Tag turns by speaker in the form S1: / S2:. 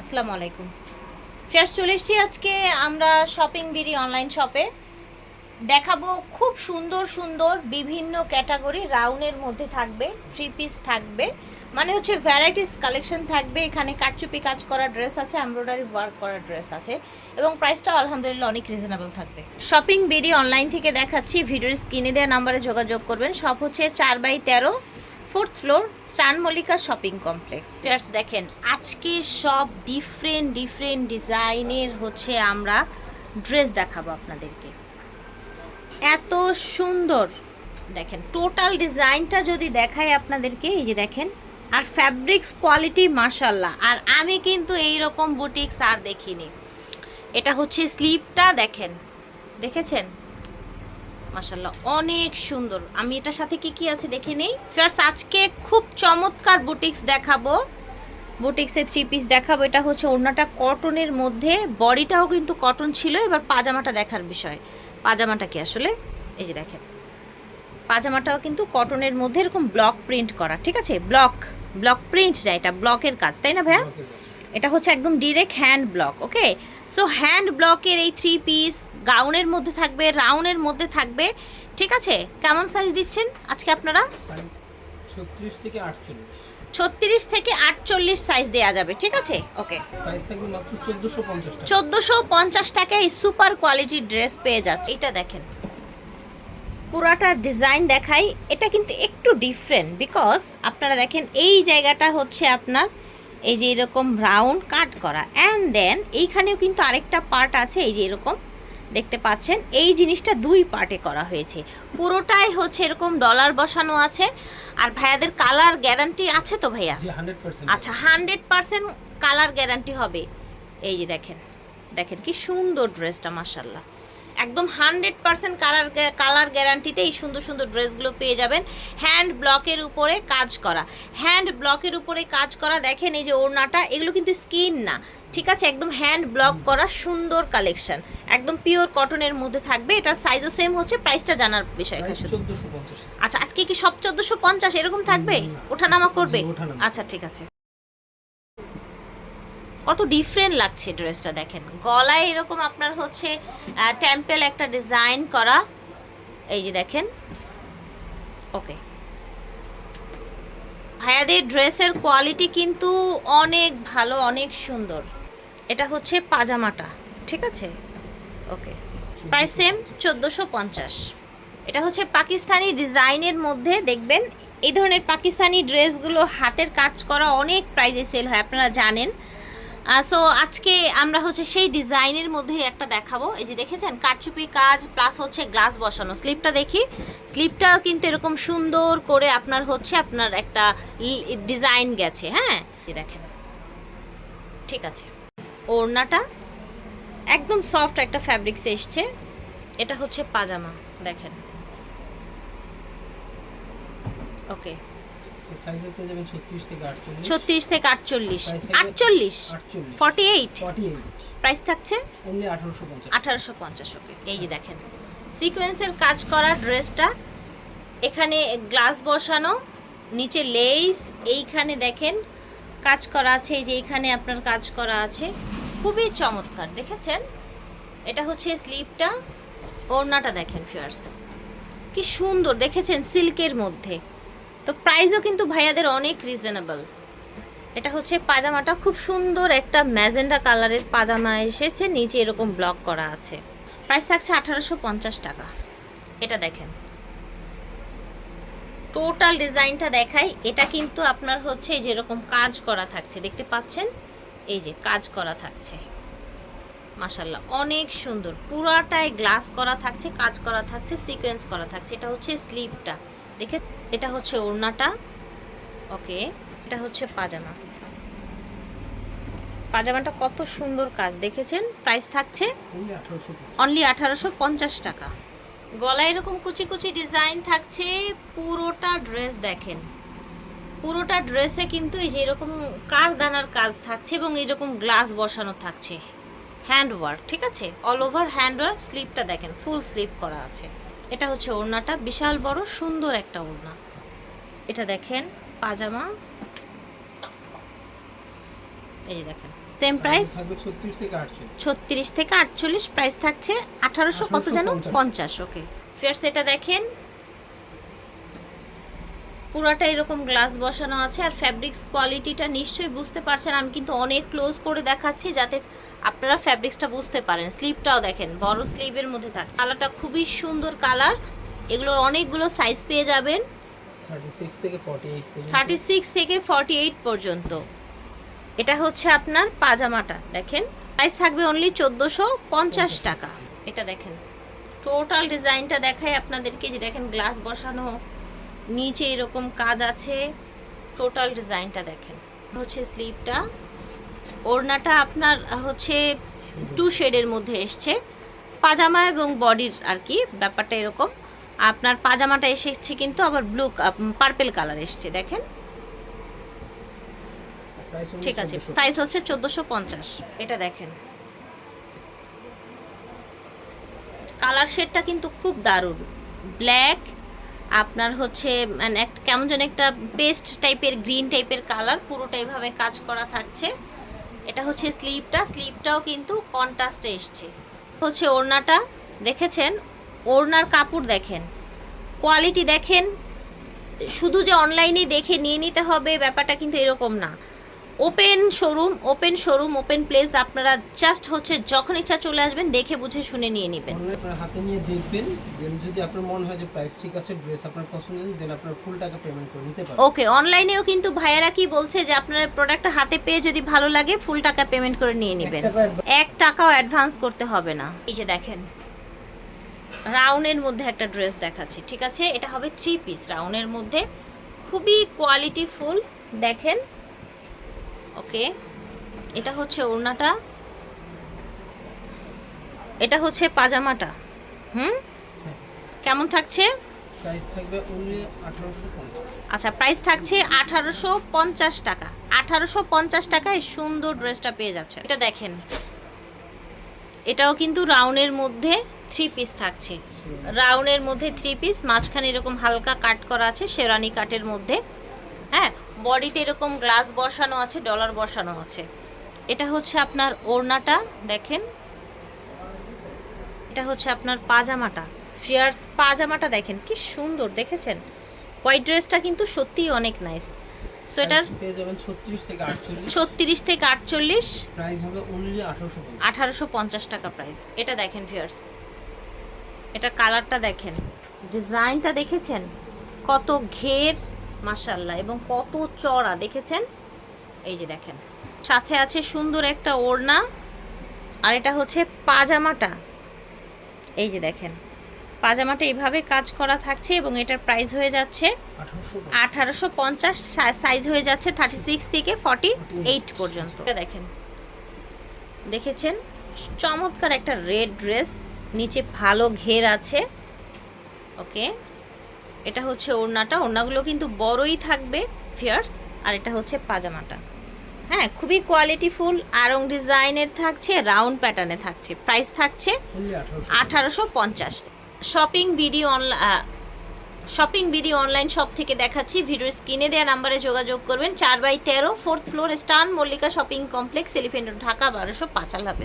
S1: আসসালামু আলাইকুম। ফেয়ার চলে এসেছি আজকে আমরা শপিং বিডি অনলাইন শপে দেখাবো খুব সুন্দর সুন্দর বিভিন্ন ক্যাটাগরি রাউন্ডের মধ্যে থাকবে থ্রি পিস থাকবে। মানে হচ্ছে ভ্যারাইটিস কালেকশন থাকবে, এখানে কাটচুপি কাজ করা ড্রেস আছে এমব্রয়ডারি ওয়ার্ক করা ড্রেস আছে এবং প্রাইসটা আলহামদুলিল্লাহ অনেক রিজনেবল থাকবে। শপিং বিডি অনলাইন থেকে দেখাচ্ছি, ভিডিওর স্ক্রিনে দেওয়া নাম্বারে যোগাযোগ করবেন। সব হচ্ছে চার বাই তেরো fourth floor Mallika shopping complex. Just দেখেন, আজকে সব ডিফারেন্ট ডিফারেন্ট ডিজাইনের হচ্ছে আমরা ড্রেস দেখাবো আপনাদেরকে। এত সুন্দর। দেখেন টোটাল ডিজাইনটা যদি দেখাই আপনাদেরকে, এই যে দেখেন, আর ফ্যাব্রিক্স কোয়ালিটি মার্শাল্লাহ আর আমি কিন্তু এই রকম বুটিক্স আর দেখিনি। এটা হচ্ছে স্লিপটা দেখেন। দেখেছেন? মাশাল্লাহ অনেক সুন্দর। আমি এটার সাথে কি কি আছে দেখে নেই? ফার্স্ট আজকে খুব চমৎকার বুটিক্স দেখাবো। বুটিক্সের থ্রি পিস দেখাবো। এটা হচ্ছে ওড়নাটা কটনের মধ্যে। বডিটাও কিন্তু কটন ছিল। এবার পাজামাটা দেখার বিষয়। পাজামাটা কি আসলে? এই যে দেখেন। পাজামাটাও কিন্তু কটনের মধ্যে এরকম ব্লক প্রিন্ট করা ঠিক আছে? ব্লক ব্লক প্রিন্ট না এটা? ব্লকের কাজ তাই না ভাইয়া? এটা হচ্ছে একদম direct hand block okay so hand ব্লকের এই থ্রি পিস গাউনের মধ্যে থাকবে রাউনের মধ্যে থাকবে। ঠিক আছে? কেমন সাইজ দিচ্ছেন? আজকে আপনারা?
S2: ছত্রিশ থেকে আটচল্লিশ।
S1: ছত্রিশ থেকে আটচল্লিশ সাইজ দেওয়া যাবে। ঠিক আছে? ওকে
S2: চোদ্দোশো পঞ্চাশ
S1: টাকায় সুপার কোয়ালিটির ড্রেস পেয়ে যাচ্ছে। এটা দেখেন। পুরাটা ডিজাইন দেখাই। এটা কিন্তু একটু ডিফারেন্ট বিকজ আপনারা দেখেন এই জায়গাটা হচ্ছে আপনার এই যে এরকম রাউন্ড কাট করা। অ্যান্ড দেন এইখানেও কিন্তু আরেকটা পার্ট আছে এই যে এরকম দেখতে পাচ্ছেন এই জিনিসটা দুই পার্টে করা হয়েছে। পুরোটাই হচ্ছে এরকম ডলার বসানো আছে। আর ভাইয়াদের কালার গ্যারান্টি আছে তো ভাইয়া? আচ্ছা হান্ড্রেড পার্সেন্ট কালার গ্যারান্টি হবে। এই যে দেখেন দেখেন কি সুন্দর ড্রেসটা মার্শাল্লাহ একদম হান্ড্রেড পার্সেন্ট কালার কালার গ্যারান্টিতে এই সুন্দর সুন্দর ড্রেসগুলো পেয়ে যাবেন। হ্যান্ড ব্লকের উপরে কাজ করা। হ্যান্ড ব্লকের উপরে কাজ করা দেখেন এই যে ওড়নাটা এগুলো কিন্তু স্কিন না ঠিক আছে? একদম হ্যান্ড ব্লক করা সুন্দর কালেকশন। একদম পিওর কটনের মধ্যে থাকবে এটার সাইজও সেম হচ্ছে প্রাইসটা জানার বিষয় আচ্ছা আজকে কি সব চোদ্দোশো পঞ্চাশ এরকম থাকবে। ওঠানামা করবে? আচ্ছা ঠিক আছে। কত ডিফারেন্ট লাগছে ড্রেসটা দেখেন। গলায় এরকম আপনার হচ্ছে টেম্পেল একটা ডিজাইন করা। এই যে দেখেন। ওকে ভাইয়াদের ড্রেসের কোয়ালিটি কিন্তু অনেক ভালো, অনেক সুন্দর। এটা হচ্ছে পাজামাটা, ঠিক আছে? ওকে প্রাইস সেম চোদ্দোশো পঞ্চাশ। এটা হচ্ছে পাকিস্তানি ডিজাইনের মধ্যে, দেখবেন, এই ধরনের পাকিস্তানি ড্রেসগুলো হাতের কাজ করা অনেক প্রাইজে সেল হয়, আপনারা জানেন। সো আজকে আমরা হচ্ছে সেই ডিজাইনের মধ্যে একটা দেখাবো। এই যে দেখেছেন কারচুপি কাজ প্লাস হচ্ছে গ্লাস বসানো। স্লিপটা দেখি। স্লিপটাও কিন্তু এরকম সুন্দর করে আপনার হচ্ছে আপনার একটা ডিজাইন গেছে হ্যাঁ? দেখেন। ঠিক আছে। ওড়নাটা একদম সফট একটা ফ্যাব্রিক্স এসছে। এটা হচ্ছে পাজামা, দেখেন। ওকে
S2: ছত্রিশ থেকে আটচল্লিশ।
S1: আটচল্লিশ। ফর্টি এইট প্রাইস থাকছে?
S2: আঠারোশো পঞ্চাশ।
S1: আঠারোশো পঞ্চাশ ওকে এই যে দেখেন। সিকোয়েন্সের কাজ করা ড্রেসটা এখানে গ্লাস বসানো নিচে লেস এইখানে দেখেন কাজ করা আছে এই যে এইখানে আপনার কাজ করা আছে। খুবই চমৎকার দেখেছেন? এটা হচ্ছে স্লিপটা ওড়নাটা দেখেন ফিয়ার্স কি সুন্দর দেখেছেন? সিল্কের মধ্যে। তো প্রাইসও কিন্তু ভাইয়াদের অনেক রিজনেবল এটা হচ্ছে পাজামাটা খুব সুন্দর একটা ম্যাজেন্ডা কালারের পাজামা এসেছে, নিচে এরকম ব্লক করা আছে। প্রাইস থাকছে আঠারোশো পঞ্চাশ টাকা। এটা দেখেন। টোটাল ডিজাইনটা দেখাই, এটা কিন্তু আপনার হচ্ছে এই যে এরকম কাজ করা থাকছে, দেখতে পাচ্ছেন? এই যে কাজ করা থাকছে। মাশাল্লাহ অনেক সুন্দর। পুরাটায় গ্লাস করা থাকছে, কাজ করা থাকছে সিকোয়েন্স করা থাকছে। এটা হচ্ছে স্লিপটা দেখে এটা হচ্ছে ওড়নাটা। ওকে এটা হচ্ছে পাজামা। পাজামাটা কত সুন্দর কাজ দেখেছেন? প্রাইস থাকছে
S2: অনলি আঠারোশো পঞ্চাশ
S1: টাকা। গলায় এরকম কুচি কুচি ডিজাইন থাকছে পুরোটা ড্রেস দেখেন। পুরোটা ড্রেসে কিন্তু এই যে এরকম কারদানার কাজ থাকছে এবং এরকম গ্লাস বসানো থাকছে। হ্যান্ড ওয়ার্ক ঠিক আছে? অল ওভার হ্যান্ড ওয়ার্ক স্লিপটা দেখেন ফুল স্লিপ করা আছে। এটা হচ্ছে ওড়নাটা। বিশাল বড় সুন্দর একটা ওড়না। এটা দেখেন পাজামা। এই দেখেন সেম প্রাইস
S2: ছত্রিশ থেকে আটচল্লিশ।
S1: প্রাইস থাকছে আঠারোশো কত যেন?
S2: 1850
S1: পঞ্চাশ। ওকে ফের এটা দেখেন পুরাটা এরকম গ্লাস বসানো আছে আর ফ্যাব্রিক্স কোয়ালিটিটা নিশ্চয়ই বুঝতে পারছেন। আমি কিন্তু অনেক ক্লোজ করে দেখাচ্ছি যাতে আপনারা ফ্যাব্রিক্সটা বুঝতে পারেন। স্লিপটাও দেখেন বড় স্লিভের মধ্যে থাকছে। কালারটা খুবই সুন্দর কালার এগুলোর অনেকগুলো সাইজ পেয়ে যাবেন।
S2: থার্টি সিক্স থেকে ফর্টি এইট
S1: পর্যন্ত। এটা হচ্ছে আপনার পাজামাটা দেখেন। প্রাইস থাকবে অনলি চোদ্দোশো পঞ্চাশ টাকা। এটা দেখেন। টোটাল ডিজাইনটা দেখাই আপনাদেরকে যে দেখেন গ্লাস বসানো নিচে এরকম কাজ আছে টোটাল ডিজাইনটা দেখেন। হচ্ছে স্লিভটা ওড়নাটা আপনার হচ্ছে টু শেডের মধ্যে এসছে। পাজামা এবং বডির আর কি ব্যাপারটা এরকম। আপনার পাজামাটা এসেছে কিন্তু আবার ব্লু পার্পেল কালার এসছে দেখেন। ঠিক আছে প্রাইস হচ্ছে চোদ্দোশো পঞ্চাশ। এটা দেখেন। কালার শেডটা কিন্তু খুব দারুণ। ব্ল্যাক আপনার হচ্ছে মানে একটা কেমন যেন একটা পেস্ট টাইপের গ্রিন টাইপের কালার পুরোটা এভাবে কাজ করা থাকছে। এটা হচ্ছে স্লিপটা স্লিপটাও কিন্তু কন্ট্রাস্টে এসছে। হচ্ছে ওড়নাটা, দেখেছেন? ওড়নার কাপড় দেখেন। কোয়ালিটি দেখেন। শুধু যে অনলাইনে দেখে নিয়ে নিতে হবে, ব্যাপারটা কিন্তু এরকম না। Open showroom open showroom open place আপনারা জাস্ট হচ্ছে যখন ইচ্ছা চলে আসবেন দেখে বুঝে শুনে নিয়ে নেবেন।
S2: আপনার হাতে নিয়ে দেখবেন দেন যদি আপনার মনে হয় যে প্রাইস ঠিক আছে ড্রেস আপনার পছন্দ আছে দেন আপনার ফুল টাকা পেমেন্ট করে নিতে পারেন
S1: ওকে অনলাইনেও কিন্তু ভাইয়ারা কি বলছে যে আপনার প্রোডাক্টটা হাতে পেয়ে যদি ভালো লাগে ফুল টাকা পেমেন্ট করে নিয়ে নেবেন।
S2: এক
S1: টাকাও অ্যাডভান্স করতে হবে না। এই যে দেখেন রাউনের মধ্যে একটা ড্রেস দেখাচ্ছি ঠিক আছে? এটা হবে থ্রি পিস রাউনের মধ্যে। খুবই কোয়ালিটি ফুল দেখেন। ওকে? এটা হচ্ছে ওড়নাটা। এটা হচ্ছে পাজামাটা। হুম? কেমন থাকছে? আচ্ছা প্রাইস থাকছে আঠারোশো পঞ্চাশ টাকা। আঠারোশো পঞ্চাশ টাকায় সুন্দর ড্রেসটা পেয়ে যাচ্ছে। এটা দেখেন। এটাও কিন্তু রাউনের মধ্যে থ্রি পিস থাকছে। রাউনের মধ্যে থ্রি পিস মাঝখানে এরকম হালকা কাট করা আছে শেরানি কাটের মধ্যে। হ্যাঁ বডিতে এরকম গ্লাস বসানো আছে ডলার বসানো আছে। এটা হচ্ছে আপনার ওড়নাটা দেখেন। এটা হচ্ছে আপনার পাজামাটা। ফিয়ার্স পাজামাটা দেখেন কি সুন্দর দেখেছেন? হোয়াইট ড্রেসটা কিন্তু সত্যিই অনেক নাইস সোয়েটার
S2: ছত্রিশ থেকে আটচল্লিশ। আঠারোশো পঞ্চাশ।
S1: টাকা প্রাইস এটা দেখেন ফিয়ার্স। এটা কালারটা দেখেন। ডিজাইনটা দেখেছেন? কত ঘের মাসাল্লাহ এবং কত চড়া, দেখেছেন? এই যে দেখেন, সাথে আছে সুন্দর একটা ওড়না, আর এটা হচ্ছে পাজামাটা। এই যে দেখেন, পাজামাটা এইভাবে কাজ করা থাকছে, এবং এটার প্রাইস হয়ে যাচ্ছে
S2: আঠারোশো
S1: পঞ্চাশ সাইজ হয়ে যাচ্ছে থার্টি সিক্স থেকে ফর্টি এইট পর্যন্ত দেখেন, দেখেছেন? চমৎকার একটা রেড ড্রেস নিচে ভালো ঘের আছে। ওকে এটা হচ্ছে ওড়নাটা। ওড়নাগুলো কিন্তু বড়ই থাকবে ফিয়ার্স আর এটা হচ্ছে পাজামাটা। হ্যাঁ খুবই কোয়ালিটিফুল আরং ডিজাইনের থাকছে রাউন্ড প্যাটার্নে থাকছে। প্রাইস থাকছে আঠারোশো পঞ্চাশ। Shopping BD online shopping BD online shop থেকে দেখাচ্ছি। ভিডিওর স্ক্রিনে দেওয়া নাম্বারে যোগাযোগ করবেন। চার বাই তেরো ফোর্থ ফ্লোর স্টান Mallika shopping complex elephant Dhaka বারোশো পাঁচাল হবে